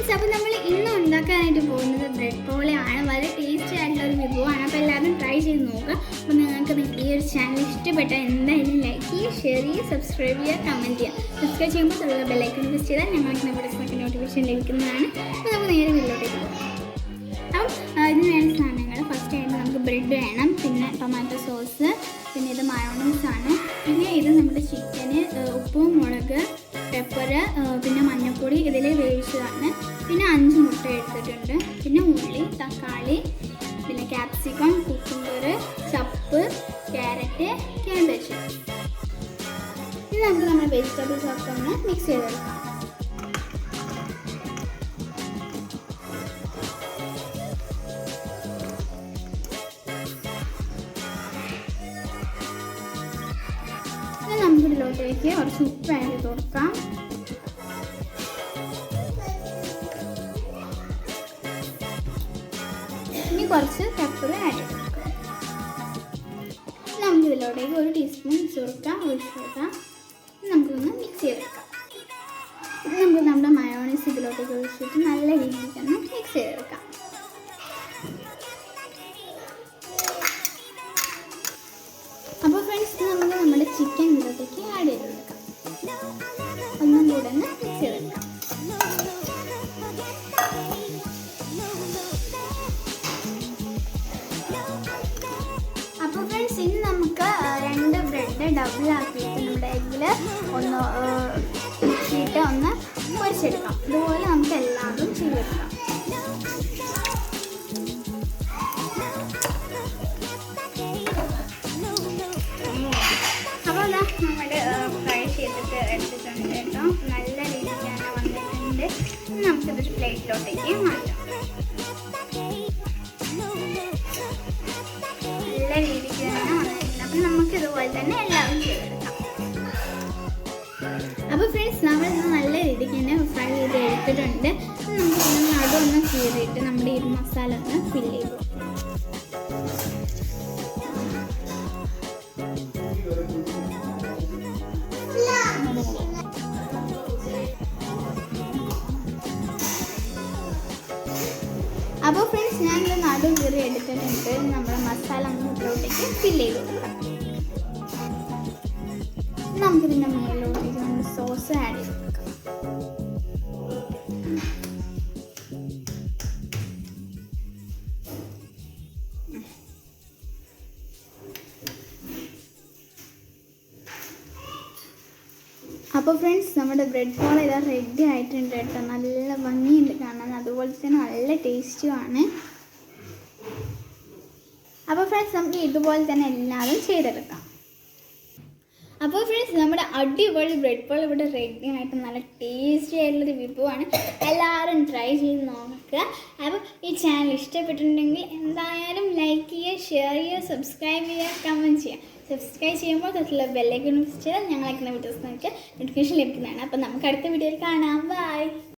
Friends അപ്പോൾ നമ്മൾ ഇന്ന് ഉണ്ടാക്കാനായിട്ട് പോകുന്നത് ബ്രെഡ് പോളയാണ് വളരെ ടേസ്റ്റി ആയിട്ടുള്ള ഒരു വിഭവമാണ് അപ്പോൾ എല്ലാവരും ട്രൈ ചെയ്ത് നോക്കുക അപ്പോൾ നിങ്ങൾക്ക് ഈ ഒരു ചാനൽ ഇഷ്ടപ്പെട്ടാൽ എന്തായാലും ലൈക്ക് ചെയ്യുക ഷെയർ ചെയ്യുക സബ്സ്ക്രൈബ് ചെയ്യുക കമന്റ് ചെയ്യുക. സബ്സ്ക്രൈബ് ചെയ്യുമ്പോൾ തുടർന്ന് ബെല്ലൈക്കൺ പ്രസ് ചെയ്താൽ ഞങ്ങൾക്ക് നമ്മുടെ നോട്ടിഫിക്കേഷൻ ലഭിക്കുന്നതാണ്. അപ്പോൾ നമുക്ക് നേരെ വീട്ടിലോട്ടേക്ക് പോകാം അപ്പം അതിന് വേണ്ട സാധനങ്ങൾ. ഫസ്റ്റ് ആയിട്ട് നമുക്ക് ബ്രെഡ് വേണം. പിന്നെ ടൊമാറ്റോ സോസ് പിന്നെ ഇത് മയോണൈസ് ആണ്. പിന്നെ ഇത് നമ്മുടെ ചിക്കന് ഉപ്പും മുളക് പെപ്പർ പിന്നെ മഞ്ഞൾപ്പൊടി ഇതിൽ വേവിച്ചതാണ്. പിന്നെ അഞ്ച് മുട്ട എടുത്തിട്ടുണ്ട്. പിന്നെ ഉള്ളി തക്കാളി പിന്നെ ക്യാപ്സിക്കം കുക്കുംബർ ചപ്പ് ക്യാരറ്റ് ക്യാബേജ് ഇത് നമുക്ക് നമ്മുടെ വെജിറ്റബിൾസ് ഒക്കെ ഒന്ന് മിക്സ് ചെയ്തെടുക്കാം. ഇനി നമുക്ക് കുറച്ച് ഉപ്പ് ആഡ് കൊടുക്കാം. ഇനി കുറച്ച് പെപ്പർ ആഡ് ചെയ്യാം നമുക്ക് ഇതിലോട്ടേക്ക് ഒരു ടീസ്പൂൺ ചുരുക്കാം ഒഴിച്ച് കൊടുക്കാം ഇനി നമുക്കൊന്ന് മിക്സ് ചെയ്തെടുക്കാം ഇത് നമുക്ക് നമ്മുടെ മയോണൈസ് ഇതിലോട്ടേക്ക് ഒഴിച്ചിട്ട് നല്ല രീതിയിൽ തന്നെ മിക്സ് ചെയ്തെടുക്കാം ഡബിൾ ആക്കിയിട്ട് നമ്മുടെ എഗ്ഗിൽ ഒന്ന് ഇട്ടിട്ട് ഒന്ന് പൊരിച്ചെടുക്കാം. ഇതുപോലെ നമുക്ക് എല്ലാതും ചെയ്തെടുക്കാം. അപ്പോൾ ചെയ്തിട്ട് കേട്ടോ. നല്ല നമുക്കിതൊരു പ്ലേറ്റിലോട്ടേക്ക് മാറ്റാം. ഇതുപോലെ തന്നെ എല്ലാവരും ചെയ്തെടുക്കാം. അപ്പോൾ ഫ്രണ്ട്സ് നമ്മൾ ഇത് നല്ല രീതിക്ക് തന്നെ ഫ്രൈ ചെയ്ത് എടുത്തിട്ടുണ്ട്. നമുക്ക് നടുവൊന്ന് കീറിയിട്ട് നമ്മുടെ ഈ മസാല ഒന്ന് ഫില്ല് ചെയ്ത് അപ്പോൾ ഫ്രണ്ട്സ് ഞാൻ നടു കീറി എടുത്തിട്ടുണ്ട്. നമ്മുടെ മസാല മുട്ടോട്ടേക്ക് ഫില്ല് ചെയ്ത് കൊടുക്കാം. നമുക്കിതിന്റെ മുകളിലോട്ടേക്ക് നമ്മൾ സോസ് ആഡ് ചെയ്ത് കൊടുക്കാം. അപ്പോൾ ഫ്രണ്ട്സ് നമ്മുടെ ബ്രെഡ് പോള ഇതാ റെഡി ആയിട്ടുണ്ട് കേട്ടോ. നല്ല ഭംഗിയുണ്ട് കാണാൻ. അതുപോലെ തന്നെ നല്ല ടേസ്റ്റുമാണ് അപ്പോൾ ഫ്രണ്ട്സ് നമുക്ക് ഇതുപോലെ തന്നെ എല്ലാവരും ചെയ്തെടുക്കാം. അപ്പോൾ ഫ്രണ്ട്സ് നമ്മുടെ അടിപൊളി ബ്രെഡ് പോൾ ഇവിടെ റെഡി ആയിട്ട് നല്ല ടേസ്റ്റി ആയിട്ടുള്ളൊരു വിഭവമാണ് എല്ലാവരും ട്രൈ ചെയ്ത് നോക്കുക. അപ്പോൾ ഈ ചാനൽ ഇഷ്ടപ്പെട്ടിട്ടുണ്ടെങ്കിൽ എന്തായാലും ലൈക്ക് ചെയ്യുക ഷെയർ ചെയ്യുക സബ്സ്ക്രൈബ് ചെയ്യുക കമന്റ് ചെയ്യുക. സബ്സ്ക്രൈബ് ചെയ്യുമ്പോൾ തൊട്ടുള്ള ബെല്ലൈക്കൺ ചെയ്താൽ ഞങ്ങളൊക്കെ വീഡിയോസ് നോക്കിയാൽ നോട്ടിഫിക്കേഷൻ ലഭിക്കുന്നതാണ്. അപ്പോൾ നമുക്ക് അടുത്ത വീഡിയോയിൽ കാണാം. ബൈ